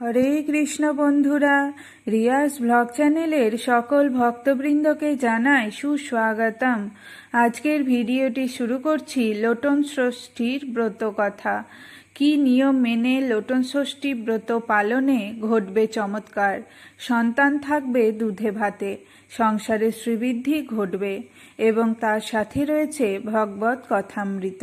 হরে কৃষ্ণ বন্ধুরা রিয়াস ব্লগ চ্যানেলের সকল ভক্তবৃন্দকে জানাই সুস্বাগতম। আজকের ভিডিওটি শুরু করছি লোটন ষষ্ঠীর ব্রত কথা। কি নিয়ম মেনে লোটন ষষ্ঠী ব্রত পালনে ঘটবে চমৎকার। সন্তান থাকবে দুধে ভাতে, সংসারে শ্রীবৃদ্ধি ঘটবে এবং তার সাথে রয়েছে ভগবত কথামৃত।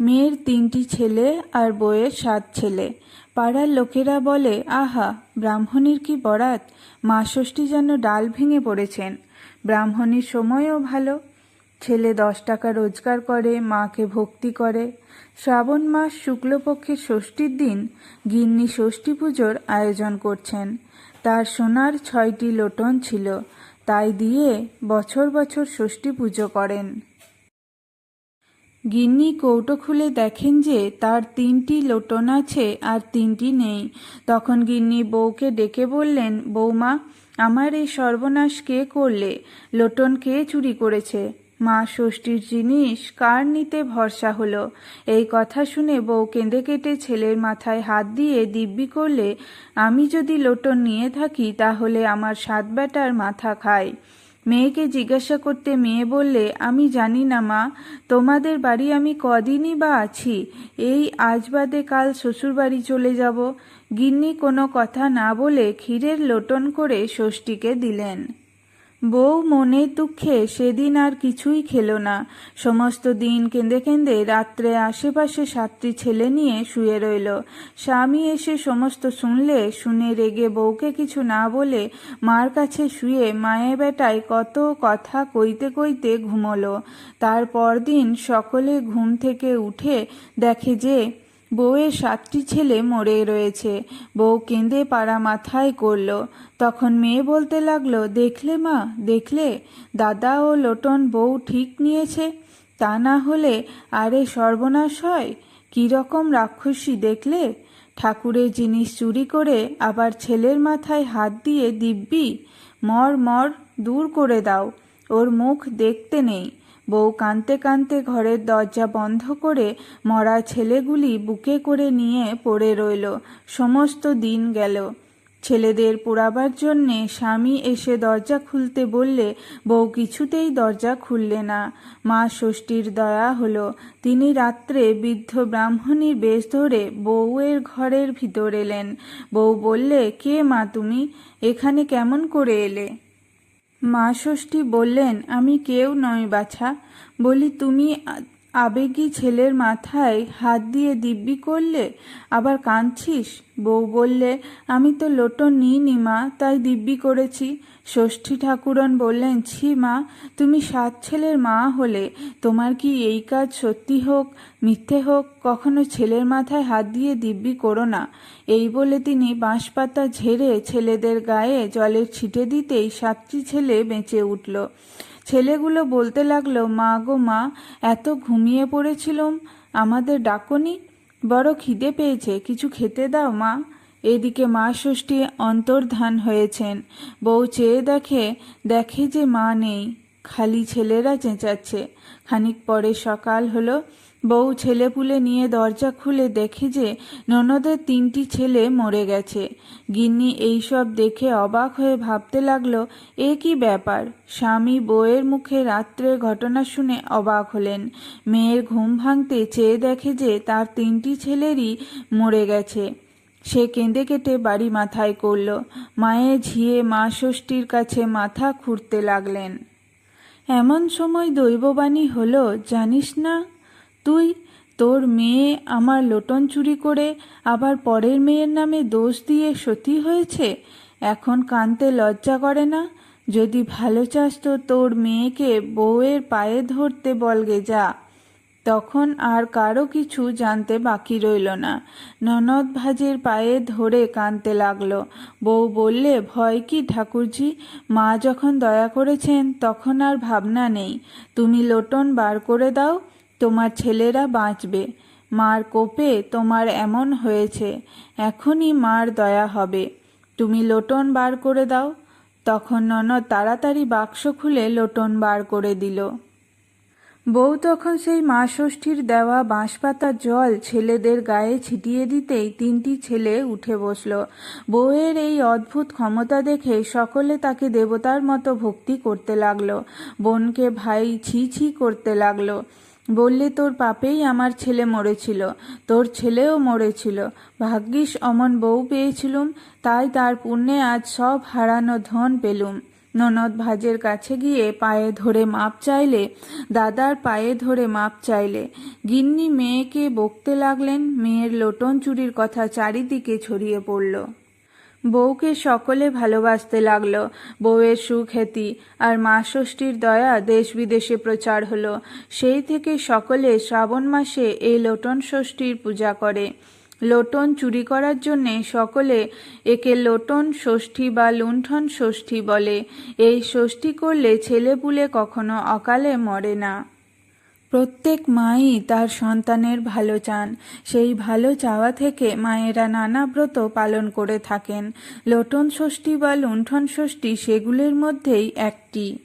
মেয়ের তিনটি ছেলে আর বউয়ের সাত ছেলে। পাড়ার লোকেরা বলে, আহা, ব্রাহ্মণীর কি বরাত? মা ষষ্ঠী যেন ডাল ভেঙে পড়েছেন। ব্রাহ্মণীর সময়ও ভালো। ছেলে দশ টাকা রোজগার করে, মাকে ভক্তি করে। শ্রাবণ মাস শুক্লপক্ষের ষষ্ঠীর দিন গিন্নি ষষ্ঠী পুজোর আয়োজন করছেন। তার সোনার ছয়টি লোটন ছিল। তাই দিয়ে বছর বছর ষষ্ঠী পুজো করেন। গিন্নি কৌটো খুলে দেখেন যে তার তিনটি লোটন আছে আর তিনটি নেই। তখন গিন্নি বউকে ডেকে বললেন বৌমা আমার এই সর্বনাশ কে করলে? লোটন কে চুরি করেছে? মা ষষ্ঠীর জিনিস কার নিতে ভরসা হলো? এই কথা শুনে বউ কেঁদে কেটে ছেলের মাথায় হাত দিয়ে দিব্যি করলে, আমি যদি লোটন নিয়ে থাকি, তাহলে আমার সাত বেটার মাথা খায়। মেয়েকে জিজ্ঞাসা করতে মেয়ে বললে, আমি জানি না মা, তোমাদের বাড়ি আমি কদিনই বা আছি? এই আজ বাদে কাল শ্বশুরবাড়ি চলে যাব। গিন্নি কোনো কথা না বলে ক্ষীরের লোটন করে ষষ্ঠীকে দিলেন। বউ মনের দুঃখে সেদিন আর কিছুই খেলো না। সমস্ত দিন কেঁদে কেঁদে রাত্রে আশেপাশে সাতটি ছেলে নিয়ে শুয়ে রইল। স্বামী এসে সমস্ত শুনলে, শুনে রেগে বউকে কিছু না বলে মার কাছে শুয়ে মায়ে বেটায় কত কথা কইতে কইতে ঘুমলো। তার পরদিন সকলে ঘুম থেকে উঠে দেখে যে বউয়ের সাতটি ছেলে মরে রয়েছে। বউ কেঁদে পাড়া মাথায় করল। তখন মেয়ে বলতে লাগল, দেখলে মা, দেখলে? দাদা ও লোটন বউ ঠিক নিয়েছে? তা না হলে আরে সর্বনাশ হয়? কীরকম রাক্ষসী, দেখলে? ঠাকুরের জিনিস চুরি করে আবার ছেলের মাথায় হাত দিয়ে দিব্যি। মর মর, দূর করে দাও। ওর মুখ দেখতে নেই। বউ কাঁদতে কাঁদতে ঘরের দরজা বন্ধ করে মরা ছেলেগুলি বুকে করে নিয়ে পড়ে রইল। সমস্ত দিন গেল। ছেলেদের পোড়াবার জন্যে স্বামী এসে দরজা খুলতে বললে, বউ কিছুতেই দরজা খুললে না। মা ষষ্ঠীর দয়া হলো তিনি রাত্রে বৃদ্ধ ব্রাহ্মণীর বেশ ধরে বউয়ের ঘরের ভিতর এলেন। বউ বললে, কে মা তুমি? এখানে কেমন করে এলে? মা ষষ্ঠী বললেন আমি কেউ নয় বাছা। বলি তুমি আবেগী ছেলের মাথায় হাত দিয়ে দিব্যি করলে, আবার কাঁদছিস? বউ বললে, আমি তো লোটন নিইনি মা, তাই দিব্যি করেছি। ষষ্ঠী ঠাকুরন বললেন, ছি মা, তুমি সাত ছেলের মা হলে, তোমার কি এই কাজ সত্যি হোক, মিথ্যে হোক? কখনো ছেলের মাথায় হাত দিয়ে দিব্যি করো না। এই বলে তিনি বাঁশপাতা ঝেড়ে ছেলেদের গায়ে জলের ছিটে দিতেই সাতটি ছেলে বেঁচে উঠল। ছেলেগুলো বলতে লাগল, মা গো মা, এত ঘুমিয়ে পড়েছিলুম, আমাদের ডাকনি, বড় খিদে পেয়েছে, কিছু খেতে দাও মা। এদিকে মা ষষ্ঠী অন্তর্ধান হয়েছেন। বউ চেয়ে দেখে দেখে যে মা নেই, খালি ছেলেরা চেঁচাচ্ছে। খানিক পরে সকাল হলো বউ ছেলেপুলে নিয়ে দরজা খুলে দেখে যে ননদের তিনটি ছেলে মরে গেছে। গিন্নি এইসব দেখে অবাক হয়ে ভাবতে লাগল, এ কি ব্যাপার? স্বামী বউয়ের মুখে রাত্রের ঘটনা শুনে অবাক হলেন। মেয়ের ঘুম ভাঙতে চেয়ে দেখে যে তার তিনটি ছেলেরই মরে গেছে। সে কেঁদে কেটে বাড়ি মাথায় করল। মায়ে ঝিয়ে মা ষষ্ঠীর কাছে মাথা খুঁড়তে লাগলেন। এমন সময় দৈববাণী হলো, জানিস না? তুই? তোর মেয়ে আমার লোটন চুরি করে আবার পরের মেয়ের নামে দোষ দিয়ে সতী হয়েছে? এখন কানতে লজ্জা করে না? যদি ভালো চাস তো তোর মেয়েকে বউয়ের পায়ে ধরতে বলগে যা। তখন আর কারও কিছু জানতে বাকি রইল না। ননদ ভাজের পায়ে ধরে কাঁদতে লাগল। বউ বললে, ভয় কি ঠাকুরজি? মা যখন দয়া করেছেন, তখন আর ভাবনা নেই। তুমি লোটন বার করে দাও। তোমার ছেলেরা বাঁচবে। মার কোপে তোমার এমন হয়েছে, এখনই মার দয়া হবে। তুমি লোটন বার করে দাও। তখন ননদ তাড়াতাড়ি বাক্স খুলে লোটন বার করে দিল। বউ তখন সেই মা ষষ্ঠীর দেওয়া বাঁশপাতার জল ছেলেদের গায়ে ছিটিয়ে দিতেই তিনটি ছেলে উঠে বসল। বউয়ের এই অদ্ভুত ক্ষমতা দেখে সকলে তাকে দেবতার মতো ভক্তি করতে লাগল। বোনকে ভাই ছি ছি করতে লাগল। বললে, তোর পাপেই আমার ছেলে মরেছিল, তোর ছেলেও মরেছিল। ভাগ্যিস অমন বউ পেয়েছিলুম, তাই তার পুণ্যে আজ সব হারানো ধন পেলুম। ননদ ভাজের কাছে গিয়ে পায়ে ধরে মাপ চাইলে, দাদার পায়ে ধরে মাপ চাইলে। গিন্নি মেয়েকে বকতে লাগলেন, মেয়ের লোটন চুরির কথা চারিদিকে ছড়িয়ে পড়ল। বউকে সকলে ভালোবাসতে লাগল। বউয়ের সুখ্যাতি আর মা ষষ্ঠীর দয়া দেশ বিদেশে প্রচার হলো। সেই থেকে সকলে শ্রাবণ মাসে এই লোটন ষষ্ঠীর পূজা করে। লোটন চুরি করার জন্যে সকলে একে লোটন ষষ্ঠী বা লুণ্ঠন ষষ্ঠী বলে। এই ষষ্ঠী করলে ছেলেপুলে কখনো অকালে মরে না। প্রত্যেক মাই তার সন্তানের ভালো চান। সেই ভালো চাওয়া থেকে মায়েরা নানা ব্রত পালন করে থাকেন। লোটন ষষ্ঠী বা লুণ্ঠন ষষ্ঠী সেগুলির মধ্যেই একটি।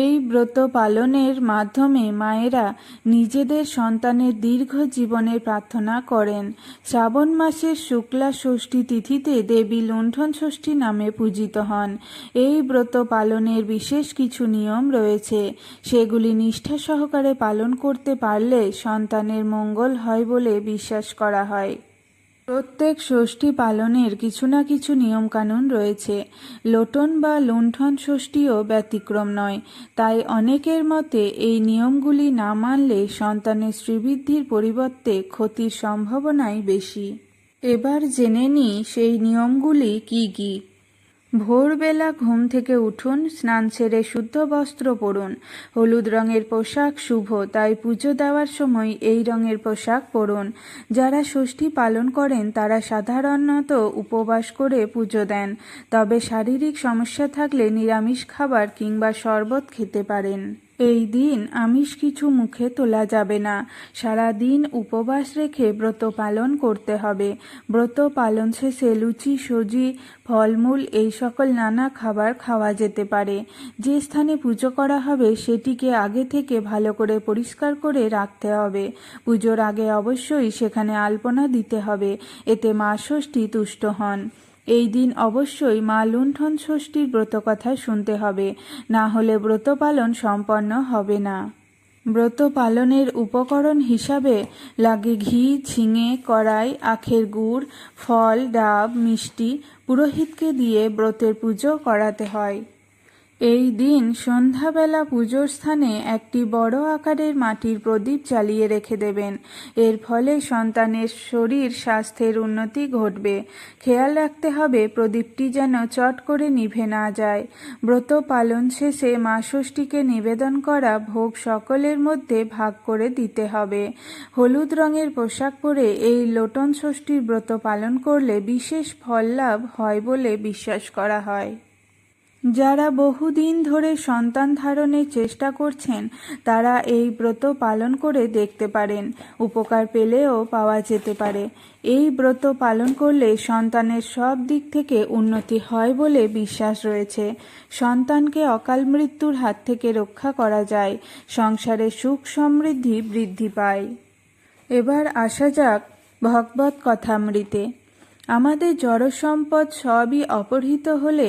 এই ব্রত পালনের মাধ্যমে মায়েরা নিজেদের সন্তানের দীর্ঘ জীবনের প্রার্থনা করেন। শ্রাবণ মাসের শুক্লা ষষ্ঠী তিথিতে দেবী লুণ্ঠন ষষ্ঠী নামে পূজিত হন। এই ব্রত পালনের বিশেষ কিছু নিয়ম রয়েছে। সেগুলি নিষ্ঠা সহকারে পালন করতে পারলে সন্তানের মঙ্গল হয় বলে বিশ্বাস করা হয়। প্রত্যেক ষষ্ঠী পালনের কিছু না কিছু নিয়মকানুন রয়েছে। লোটন বা লুণ্ঠন ষষ্ঠীও ব্যতিক্রম নয়। তাই অনেকের মতে এই নিয়মগুলি না মানলে সন্তানের শ্রীবৃদ্ধির পরিবর্তে ক্ষতির সম্ভাবনাই বেশি। এবার জেনে নিই সেই নিয়মগুলি কি কী। ভোরবেলা ঘুম থেকে উঠুন, স্নান সেরে শুদ্ধ বস্ত্র পরুন। হলুদ রঙের পোশাক শুভ, তাই পুজো দেওয়ার সময় এই রঙের পোশাক পরুন। যারা ষষ্ঠী পালন করেন, তারা সাধারণত উপবাস করে পুজো দেন। তবে শারীরিক সমস্যা থাকলে নিরামিষ খাবার কিংবা শরবত খেতে পারেন। এই দিন আমিষ কিছু মুখে তোলা যাবে না। সারা দিন উপবাস রেখে ব্রত পালন করতে হবে। ব্রত পালন শেষে লুচি, সুজি, ফলমূল এই সকল নানা খাবার খাওয়া যেতে পারে। যে স্থানে পুজো করা হবে সেটিকে আগে থেকে ভালো করে পরিষ্কার করে রাখতে হবে। পুজোর আগে অবশ্যই সেখানে আলপনা দিতে হবে। এতে মা ষষ্ঠী তুষ্ট হন। এই দিন অবশ্যই মা লুণ্ঠন ষষ্ঠীর ব্রতকথা শুনতে হবে, না হলে ব্রত পালন সম্পন্ন হবে না। ব্রত পালনের উপকরণ হিসাবে লাগে ঘি, ঝিঙে, কড়াই, আখের গুড়, ফল, ডাব, মিষ্টি পুরোহিতকে দিয়ে ব্রতের পুজো করাতে হয়। এই দিন সন্ধ্যাবেলা পুজোর স্থানে একটি বড় আকারের মাটির প্রদীপ জ্বালিয়ে রেখে দেবেন। এর ফলে সন্তানের শরীর স্বাস্থ্যের উন্নতি ঘটবে। খেয়াল রাখতে হবে, প্রদীপটি যেন চট করে নিভে না যায়। ব্রত পালন শেষে মা ষষ্ঠীকে নিবেদন করা ভোগ সকলের মধ্যে ভাগ করে দিতে হবে। হলুদ রঙের পোশাক পরে এই লোটন ষষ্ঠীর ব্রত পালন করলে বিশেষ ফল লাভ হয় বলে বিশ্বাস করা হয়। যারা বহুদিন ধরে সন্তান ধারণের চেষ্টা করছেন, তারা এই ব্রত পালন করে দেখতে পারেন, উপকার পেলেও পাওয়া যেতে পারে। এই ব্রত পালন করলে সন্তানের সব দিক থেকে উন্নতি হয় বলে বিশ্বাস রয়েছে। সন্তানকে অকাল মৃত্যুর হাত থেকে রক্ষা করা যায়, সংসারে সুখ সমৃদ্ধি বৃদ্ধি পায়। এবার আসা যাক ভগবত কথামৃতে। আমাদের জড়সম্পদ সবই অপহৃত হলে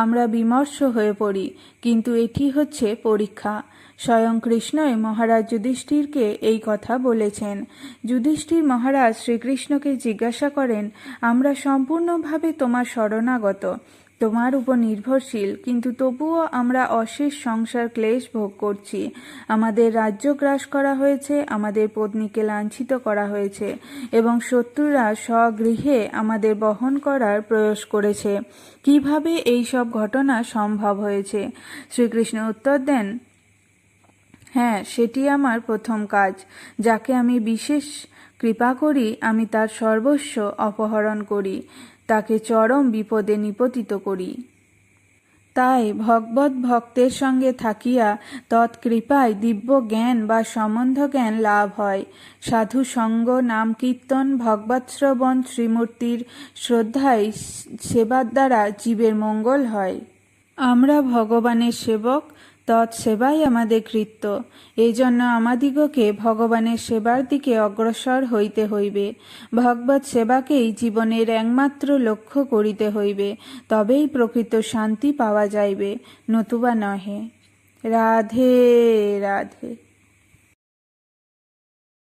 আমরা বিমর্ষ হয়ে পড়ি, কিন্তু এটি হচ্ছে পরীক্ষা। স্বয়ং কৃষ্ণই মহারাজ যুধিষ্ঠিরকে এই কথা বলেছেন। যুধিষ্ঠির মহারাজ শ্রীকৃষ্ণকে জিজ্ঞাসা করেন, আমরা সম্পূর্ণভাবে তোমার শরণাগত। তোমার উপর নির্ভরশীল, কিন্তু তবুও আমরা অশেষ সংসার ক্লেশ ভোগ করছি। আমাদের রাজ্য গ্রাস করা হয়েছে, আমাদের পত্নীকে লাঞ্ছিত করা হয়েছে, এবং শত্রুরা স্বগৃহে আমাদের বহন করার প্রয়াস করেছে। কীভাবে এই সব ঘটনা সম্ভব হয়েছে? শ্রীকৃষ্ণ উত্তর দেন হ্যাঁ সেটি আমার প্রথম কাজ। যাকে আমি বিশেষ কৃপা করি, আমি তার সর্বস্ব অপহরণ করি। তাকে চরম বিপদে নিপতিত করি। তাই ভগবত ভক্তের সঙ্গে থাকিয়া তৎকৃপায় দিব্য জ্ঞান বা সম্বন্ধ জ্ঞান লাভ হয়। সাধু সঙ্গ, নাম কীর্তন ভগবৎশ্রবণ শ্রীমূর্তির শ্রদ্ধায় সেবার দ্বারা জীবের মঙ্গল হয়। আমরা ভগবানের সেবক তৎসেবাই আমাদের কৃত্য। এই জন্য আমাদিগকে ভগবানের সেবার দিকে অগ্রসর হইতে হইবে। ভগবত সেবাকেই জীবনের একমাত্র লক্ষ্য করিতে হইবে, তবেই প্রকৃত শান্তি পাওয়া যাইবে, নতুবা নহে। রাধে রাধে।